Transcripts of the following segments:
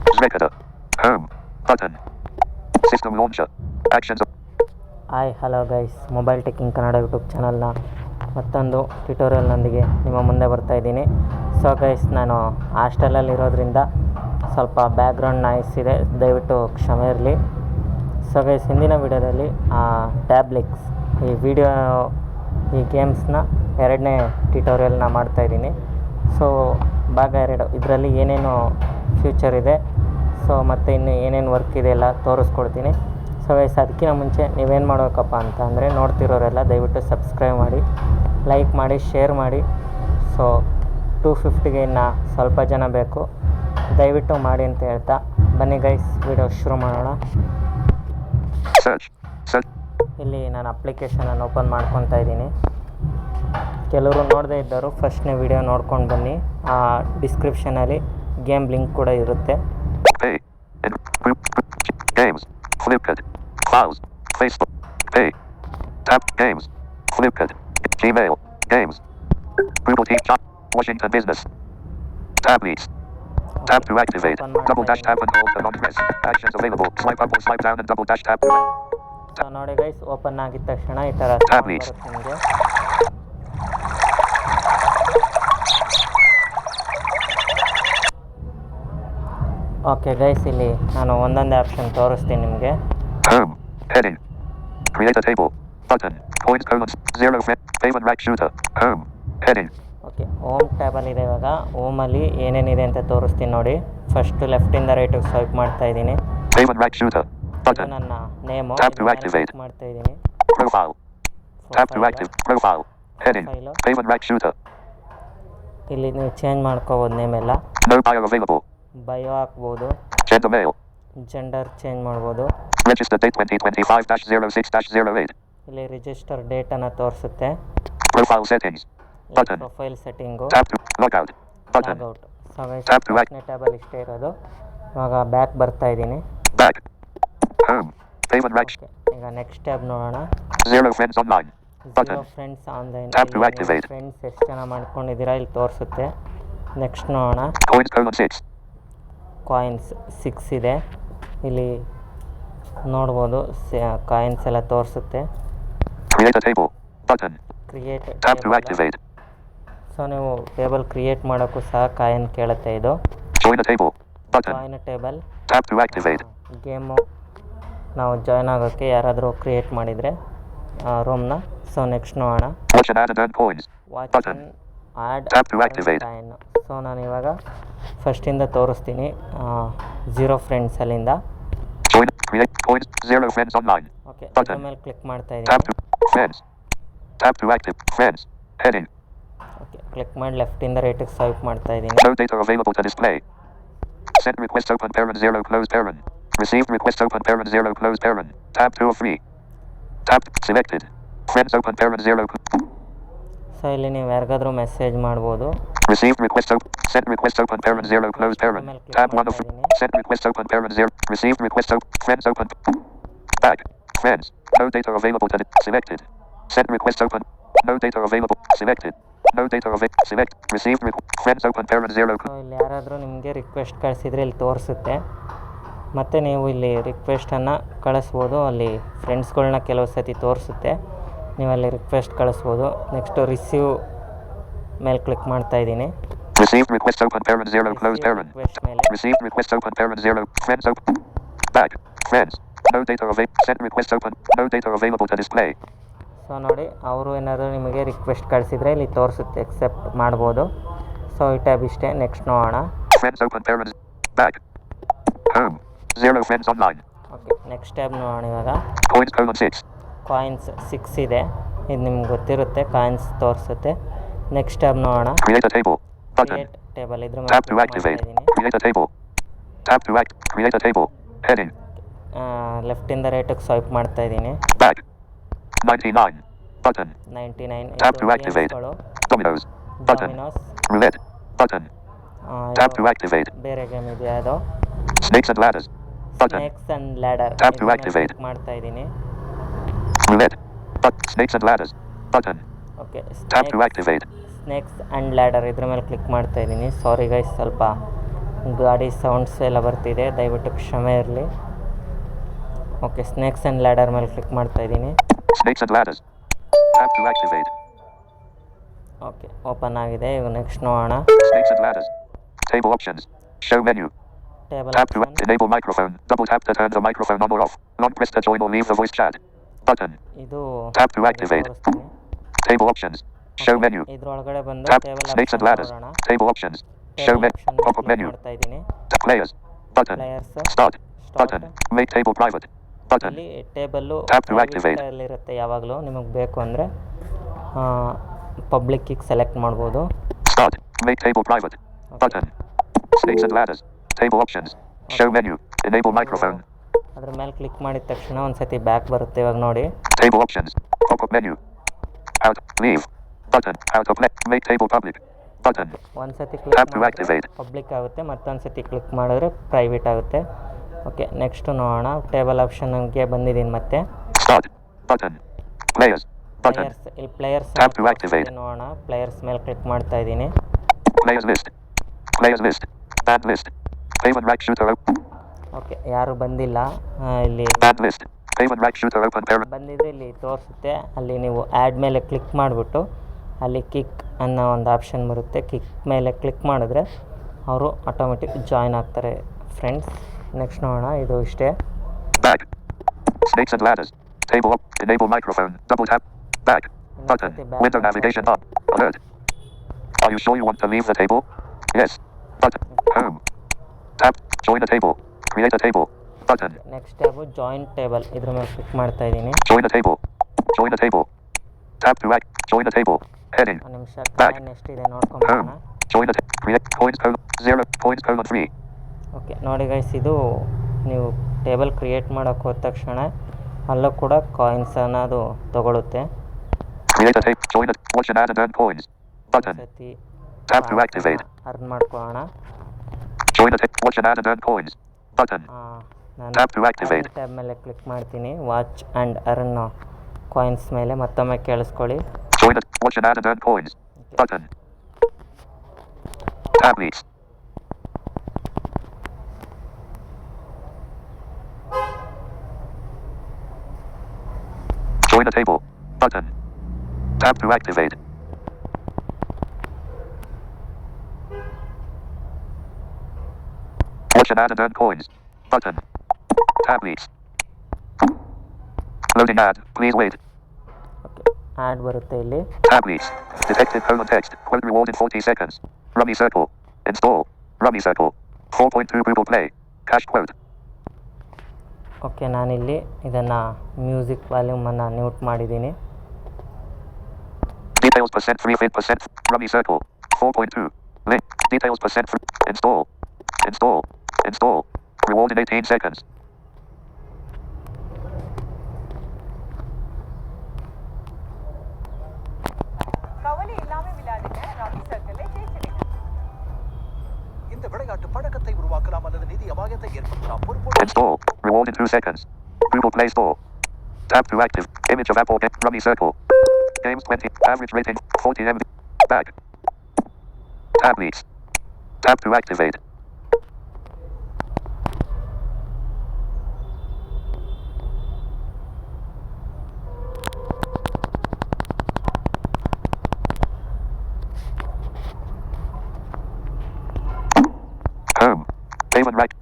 Recorder. Home. Button. System launcher. Actions. Hi hello guys mobile teching Kannada YouTube ಚಾನಲ್ನ ಮತ್ತೊಂದು ಟ್ಯುಟೋರಿಯಲ್ನೊಂದಿಗೆ ನಿಮ್ಮ ಮುಂದೆ ಬರ್ತಾ ಇದ್ದೀನಿ ಸೊ ಗೈಸ್ ನಾನು ಹಾಸ್ಟೆಲಲ್ಲಿ ಇರೋದ್ರಿಂದ ಸ್ವಲ್ಪ ಬ್ಯಾಕ್ಗ್ರೌಂಡ್ ನಾಯ್ಸ್ ಇದೆ ದಯವಿಟ್ಟು ಕ್ಷಮೆ ಇರಲಿ ಸೊ ಗೈಸ್ ಹಿಂದಿನ ವಿಡಿಯೋದಲ್ಲಿ ಟ್ಯಾಬ್ಲೆಟ್ಸ್ ಈ ವಿಡಿಯೋ ಈ ಗೇಮ್ಸ್ನ ಎರಡನೇ ಟ್ಯುಟೋರಿಯಲ್ನ ಮಾಡ್ತಾಯಿದ್ದೀನಿ ಸೊ ಭಾಗ ಎರಡು, ಇದರಲ್ಲಿ ಏನೇನು ಫ್ಯೂಚರ್ ಇದೆ. ಸೊ ಮತ್ತು ಇನ್ನು ಏನೇನು ವರ್ಕ್ ಇದೆ ಎಲ್ಲ ತೋರಿಸ್ಕೊಡ್ತೀನಿ. ಸೊ ಗೈಸ್ ಅದಕ್ಕಿಂತ ಮುಂಚೆ ನೀವೇನು ಮಾಡಬೇಕಪ್ಪ ಅಂತ ಅಂದರೆ ನೋಡ್ತಿರೋರೆಲ್ಲ ದಯವಿಟ್ಟು ಸಬ್ಸ್ಕ್ರೈಬ್ ಮಾಡಿ ಲೈಕ್ ಮಾಡಿ ಶೇರ್ ಮಾಡಿ. ಸೊ ಟೂ ಫಿಫ್ಟಿಗೆ ಇನ್ನು ಸ್ವಲ್ಪ ಜನ ಬೇಕು. ದಯವಿಟ್ಟು ಮಾಡಿ ಅಂತ ಹೇಳ್ತಾ ಬನ್ನಿ ಗೈಸ್ ವಿಡಿಯೋ ಶುರು ಮಾಡೋಣ. ಇಲ್ಲಿ ನಾನು ಅಪ್ಲಿಕೇಶನನ್ನು ಓಪನ್ ಮಾಡ್ಕೊತಾ ಇದ್ದೀನಿ. ಕೆಲವರು ನೋಡದೇ ಇದ್ದರು ಫಸ್ಟ್ನೇ ವಿಡಿಯೋ ನೋಡ್ಕೊಂಡು ಬನ್ನಿ. ಆ ಡಿಸ್ಕ್ರಿಪ್ಷನಲ್ಲಿ ಗೇಮ್ ಲಿಂಕ್ ಕೂಡ ಇರುತ್ತೆ. Tap to activate. Double dash tap and hold the long press. Actions available. Swipe up or swipe down and double dash so ನೋಡಿ ಗೈಸ್ ಓಪನ್ ಆಗಿದ ತಕ್ಷಣ ಈ ಥರ Tablets. ಓಕೆ ಗೈಸ್ ಇಲ್ಲಿ ನಾನು ಒಂದೊಂದೇ ಆಪ್ಷನ್ ತೋರಿಸ್ತೀನಿ ನಿಮಗೆ. ಹಮ್ heading create a table button point codes 0 face payment right shooter hmm heading okay home table ಇದೆ ಇವಾಗ. ಹೋಮ್ ಅಲ್ಲಿ ಏನೇನಿದೆ ಅಂತ ತೋರಿಸ್ತೀನಿ ನೋಡಿ. ಫಸ್ಟ್ ಲೆಫ್ಟ್ ಇಂದ ರೈಟ್ಗೆ ಸ್ವೈಪ್ ಮಾಡ್ತಾ ಇದೀನಿ ಪೇಮೆಂಟ್ ರೈಟ್ ಶೂಟರ್ ಬಟನ್ ನನ್ನ name okay tap to activate ಮಾಡ್ತಾ ಇದೀನಿ profile tap to activate profile heading payment right shooter ಇಲ್ಲಿ ನೀವು ಚೇಂಜ್ ಮಾಡ್ಕೋಬಹುದು ನೇಮ್ ಎಲ್ಲ. ನೋ ಪಾಯಿಂಟ್ ಅವೈಲೇಬಲ್ ಬಯೋ ಹಾಕ್ಬೋದು. ಜೆಂಡರ್ ಚೇಂಜ್ ಮಾಡ್ಬೋದು. ಇಲ್ಲಿ ರಿಜಿಸ್ಟರ್ ಡೇಟ್ ಅನ್ನ ತೋರಿಸುತ್ತೆ. Profile setting profile setting table ಇಷ್ಟೇ ಇರೋದು. ಇವಾಗ ಬ್ಯಾಕ್ ಬರ್ತಾ ಇದ್ದೀನಿ. ಈಗ ನೆಕ್ಸ್ಟ್ ಟ್ಯಾಬ್ ನೋಡೋಣ. Friends online zero friends online tab ಎಷ್ಟು ಜನ ಮಾಡ್ಕೊಂಡಿದ್ದೀರಾ ಇಲ್ಲಿ ತೋರಿಸುತ್ತೆ. ನೆಕ್ಸ್ಟ್ ನೋಡೋಣ. ಕಾಯಿನ್ಸ್ ಸಿಕ್ಸ್ ಇದೆ ಇಲ್ಲಿ ನೋಡ್ಬೋದು ಕಾಯಿನ್ಸ್ ಎಲ್ಲ ತೋರಿಸುತ್ತೆ. ಕ್ರಿಯೇಟ್. ಸೊ ನೀವು ಟೇಬಲ್ ಕ್ರಿಯೇಟ್ ಮಾಡೋಕ್ಕೂ ಸಹ ಕಾಯಿನ್ ಕೇಳುತ್ತೆ ಇದು. Coin table. ಗೇಮು ನಾವು ಜಾಯ್ನ್ ಆಗೋಕ್ಕೆ ಯಾರಾದರೂ ಕ್ರಿಯೇಟ್ ಮಾಡಿದರೆ ರೂಮ್ನ ಸೊ ನೆಕ್ಸ್ಟ್ ನೋಡೋಣ. ವಾಚ್ ಆ್ಯಡ್ ಕಾಯಿನ್ ಸೊ ನಾನು ಇವಾಗ ಫಸ್ಟಿಂದ ತೋರಿಸ್ತೀನಿ ಝೀರೋ ಫ್ರೆಂಡ್ಸ್ ಅಲ್ಲಿಂದ Join. Create coins. Zero friends online. Okay ಅದ್ರ Button. ಮೇಲೆ ಕ್ಲಿಕ್ ಮಾಡ್ತಾ Tap ಇದ್ದೀನಿ to friends. Tap to active friends. Heading. Okay click ಮಾಡಿ ಲೆಫ್ಟಿಂದ ರೈಟಿಗೆ ಸ್ವೈಪ್ ಮಾಡ್ತಾ ಇದ್ದೀನಿ No data available to display. Send request open parent zero close parent. Received request open parent zero close parent. Tab two of three. Tab selected. Friends open parent zero. cl- so ಇಲ್ಲಿ ನೀವು ಯಾರಿಗಾದ್ರೂ message ಮಾಡ್ಬೋದು Received request open. Send request open parent zero close parent. Tab one of send request open parent zero. Received request open. Friends open. Back. Friends. No data available to selected. Send request open. No data available. Selected. No data available. Select. Received request. friends open parent zero. ಇಲ್ಲಿ ಯಾರಾದರೂ ನಿಮಗೆ request ಕಳಿಸಿದ್ರೆ ಇಲ್ಲಿ ತೋರಿಸುತ್ತೆ ಮತ್ತು ನೀವು ಇಲ್ಲಿ ರಿಕ್ವೆಸ್ಟನ್ನು ಕಳಿಸ್ಬೋದು ಅಲ್ಲಿ ಫ್ರೆಂಡ್ಸ್ಗಳನ್ನ ಕೆಲವು ಸತಿ ತೋರಿಸುತ್ತೆ ನೀವು ಅಲ್ಲಿ ರಿಕ್ವೆಸ್ಟ್ ಕಳಿಸ್ಬೋದು ನೆಕ್ಸ್ಟು ರಿಸೀವ್ ಮೇಲೆ ಕ್ಲಿಕ್ ಮಾಡ್ತಾ ಇದ್ದೀನಿ Received request open parent zero close parent. Request Received request open parent zero. Friends open. Back. Friends. No data available. Send request open. No data available to display. So ನೋಡಿ ಅವರು ಏನಾದರೂ ನಿಮಗೆ request ಕಳಿಸಿದ್ರೆ ಇಲ್ಲಿ ತೋರಿಸುತ್ತೆ accept ಮಾಡ್ಬೋದು so ಈ tab ಇಷ್ಟೇ ನೆಕ್ಸ್ಟ್ ನೋಡೋಣ Friends open parent. Back. Home. Zero friends online. Okay next tab ನೋಡೋಣ ಇವಾಗ Coins colon six. Coins six ಇದೆ ಇದು ನಿಮ್ಗೆ ಗೊತ್ತಿರುತ್ತೆ ಕಾಯಿನ್ಸ್ ತೋರಿಸುತ್ತೆ ನೆಕ್ಸ್ಟ್ ಟ್ಯಾಬ್ ನೋಡೋಣ Create a table. Button. Create table ಇದ್ರ Tap to ಮೇಲೆ activate. ಇದ್ದೀನಿ Create a table. Tap to act. Create a table. Heading. ಲೆಫ್ಟಿಂದ ರೈಟಿಗೆ ಸ್ವೈಪ್ ಮಾಡ್ತಾ ಇದ್ದೀನಿ Back. 99. Button. Ninety nine Tap to activate. Dominoes. Button. Dominoes Roulette. Button. Tap to activate. ಬೇರೆ game ಇದೆಯಾ ಅದು Snakes and ladders. Button. Snakes and ladder Tap to activate. ಮಾಡ್ತಾ ಇದ್ದೀನಿ Roulette. But snakes and ladders. Button. Okay Tap to activate. Snakes and ladder ಇದ್ರ ಮೇಲೆ click ಮಾಡ್ತಾ ಇದ್ದೀನಿ sorry guys ಸ್ವಲ್ಪ ಗಾಡಿ ಸೌಂಡ್ಸ್ ಎಲ್ಲ ಬರ್ತಿದೆ ದಯವಿಟ್ಟು ಕ್ಷಮೆ ಇರಲಿ ಓಕೆ ಸ್ನೇಕ್ಸ್ ಆ್ಯಂಡ್ ಲ್ಯಾಡರ್ ಮೇಲೆ ಕ್ಲಿಕ್ ಮಾಡ್ತಾ ಇದ್ದೀನಿ Snakes and ladders. Tap to activate. Okay open ಆಗಿದೆ ಈಗ ನೆಕ್ಸ್ಟ್ ನೋಡೋಣ Snakes and ladders. Table options. Show menu. Table Tap to enable microphone. Double tap to turn the microphone on or off. Long press to join or leave the voice chat. Button. ಇದು Tap to activate. ತೋರಿಸ್ತೀನಿ. Table options. Show menu. ಇದ್ರೊಳಗಡೆ ಬಂದು Tap table snakes and ladders. Table options. Show menu. Pop up menu. ಮಾಡ್ತಾ ಇದ್ದೀನಿ players. Button. Start. Button. Make table private. Button. ಇಲ್ಲಿ table to activate. ಇರುತ್ತೆ ಯಾವಾಗಲೂ ನಿಮಗೆ ಬೇಕು ಅಂದರೆ ಪಬ್ಲಿಕ್ಕಿಗೆ ಸೆಲೆಕ್ಟ್ ಮಾಡ್ಬೋದು Start. Make table private. Button. Snakes and ladders. Table options. Show menu. Enable microphone. ಅದ್ರ ಮೇಲೆ ಕ್ಲಿಕ್ ಮಾಡಿದ ತಕ್ಷಣ ಒಂದು ಸತಿ ಬ್ಯಾಕ್ ಬರುತ್ತೆ ಇವಾಗ ನೋಡಿ table options pop up menu. Out. Leave. Button. Out of left. Make table public. Button. ಒಂದು ಸತಿ click click to activate. Public ಆಗುತ್ತೆ ಮತ್ತೊಂದು ಸತಿ ಕ್ಲಿಕ್ ಮಾಡಿದ್ರೆ ಪ್ರೈವೇಟ್ ಆಗುತ್ತೆ ಓಕೆ ನೆಕ್ಸ್ಟು ನೋಡೋಣ ಟೇಬಲ್ ಆಪ್ಷನ್ಗೆ ಬಂದಿದ್ದೀನಿ ಮತ್ತೆ Start. Button. Players. Button. Players ಇಲ್ಲಿ ಪ್ಲೇಯರ್ಸ್ to activate. ನೋಡೋಣ ಪ್ಲೇಯರ್ಸ್ ಮೇಲೆ ಕ್ಲಿಕ್ ಮಾಡ್ತಾ ಇದ್ದೀನಿ Players list. Players list. Band list. Payment rack shooter open. Okay ಯಾರು ಬಂದಿಲ್ಲ ಇಲ್ಲಿ ಬಂದಿದ್ದು ಇಲ್ಲಿ ತೋರಿಸುತ್ತೆ. ಅಲ್ಲಿ ನೀವು ಆ್ಯಡ್ ಮೇಲೆ ಕ್ಲಿಕ್ ಮಾಡಿಬಿಟ್ಟು ಅಲ್ಲಿ ಕಿಕ್ ಅನ್ನೋ ಒಂದು ಆಪ್ಷನ್ ಬರುತ್ತೆ. ಕಿಕ್ ಮೇಲೆ ಕ್ಲಿಕ್ ಮಾಡಿದ್ರೆ ಅವರು ಆಟೋಮೆಟಿಕ್ ಜಾಯ್ನ್ ಆಗ್ತಾರೆ ಫ್ರೆಂಡ್ಸ್ ನೆಕ್ಸ್ಟ್ ನೋಡೋಣ ಇದು ಇಷ್ಟೇ. Are you sure you want to leave the table? Yes. Button. Home. Tap. Join a table. Next tab joint table ಇದರ ಮೇಲೆ ಕ್ಲಿಕ್ ಮಾಡ್ತಾ ಇದ್ದೀನಿ. Join the table join the table tab to table ಒಂದು ನಿಮಿಷ next ಇದೆ ನೋಡ್ಕೊಂಡು join the okay ನೋಡಿ guys ಇದು ನೀವು ಟೇಬಲ್ ಕ್ರಿಯೇಟ್ ಮಾಡೋಕೆ ತಕ್ಷಣ ಅಲ್ಲೂ ಕೂಡ ಕಾಯಿನ್ಸ್ ಅನ್ನೋದು ತಗೊಳ್ಳುತ್ತೆ create the table join earn ಮಾಡ್ಕೋಣ join the what should add Join the ta- watch and add and earn coins. Button. ಆ, ನಾನು Tap to activate. ಟ್ಯಾಬ್ ಮೇಲೆ ಕ್ಲಿಕ್ ಮಾಡ್ತೀನಿ ವಾಚ್ ಆ್ಯಂಡ್ ಅರ್ನ್ ಕಾಯಿನ್ಸ್ ಮೇಲೆ ಮತ್ತೊಮ್ಮೆ ಕೇಳಿಸ್ಕೊಳ್ಳಿ Join the watch and add and earn coins. Button. Tab leads. Join the table. Button. Tap to activate. Watch and add and earn coins. Button. Tab leads. Loading ad. Please wait. Okay ad ಬರುತ್ತೆ ಇಲ್ಲಿ Tab leads. Detected colon text. Quote reward in 40 seconds. Rummy circle. Install. Rummy circle. 4.2 Google Play. Cash quote. Okay ನಾನಿಲ್ಲಿ ಇದನ್ನು music ವಾಲ್ಯೂಮನ್ನು mute ಮಾಡಿದ್ದೀನಿ Details percent free fit percent. Rummy circle. 4.2. Link. Details percent free. Install. Install. Install. Reward in 18 seconds. Install. Reward in 2 seconds. Google Play Store. Tap to active. Image of Apple. Get Rummy circle. Games 20. Average rating 40 MB. Back. Tab leads. Tap to activate.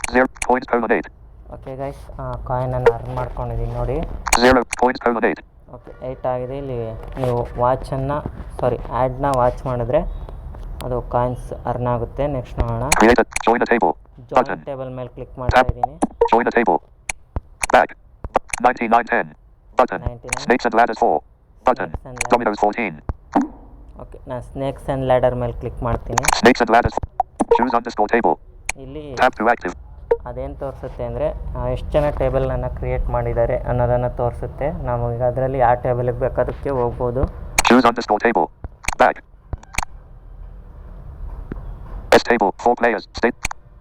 Zero colon eight. Okay guys ಕಾಯಿನನ್ನು earn ಮಾಡ್ಕೊಂಡಿದ್ದೀನಿ ನೋಡಿ Zero colon eight. Okay eight ಆಗಿದೆ ಇಲ್ಲಿ ನೀವು ವಾಚನ್ನು sorry ಆ್ಯಡ್ನ watch ಮಾಡಿದ್ರೆ ಅದು coins earn ಆಗುತ್ತೆ ನೆಕ್ಸ್ಟ್ ನೋಡೋಣ Create a join the table. Join Button. Table ಮೇಲೆ ಕ್ಲಿಕ್ ಮಾಡ್ತಾ ಇದ್ದೀನಿ Join the table. Back. 9910. Button. 99. Snakes and ladders 4. Button. Snakes and ladders. Dominoes 14. Okay ನಾನು ಸ್ನೇಕ್ಸ್ ಆ್ಯಂಡ್ ಲ್ಯಾಡರ್ ಮೇಲೆ ಕ್ಲಿಕ್ ಮಾಡ್ತೀನಿ Snakes and ladders. Choose underscore table. ಇಲ್ಲಿ Tap to active. ಅದೇನು ತೋರಿಸುತ್ತೆ ಅಂದರೆ ಎಷ್ಟು ಜನ ಟೇಬಲನ್ನು ಕ್ರಿಯೇಟ್ ಮಾಡಿದ್ದಾರೆ ಅನ್ನೋದನ್ನು ತೋರಿಸುತ್ತೆ ನಾವು ಈಗ ಅದರಲ್ಲಿ ಯಾವ ಟೇಬಲ್ಗೆ ಬೇಕಾದಕ್ಕೆ ಹೋಗ್ಬೋದು Choose underscore table. Back. S table. 4 players. State.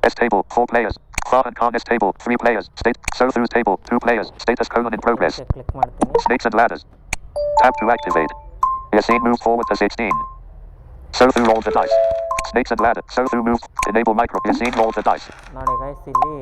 S table. 4 players. Far and Khan S table. 3 players. State. Sothus table. 2 players. Status colon in progress. Click ಮಾಡ್ತೀನಿ activate. Yassine moves forward to 16. So through all the dice. Snakes and ladder. So through move. Enable micro. Scene roll the dice. ನೋಡಿ guys ಇಲ್ಲಿ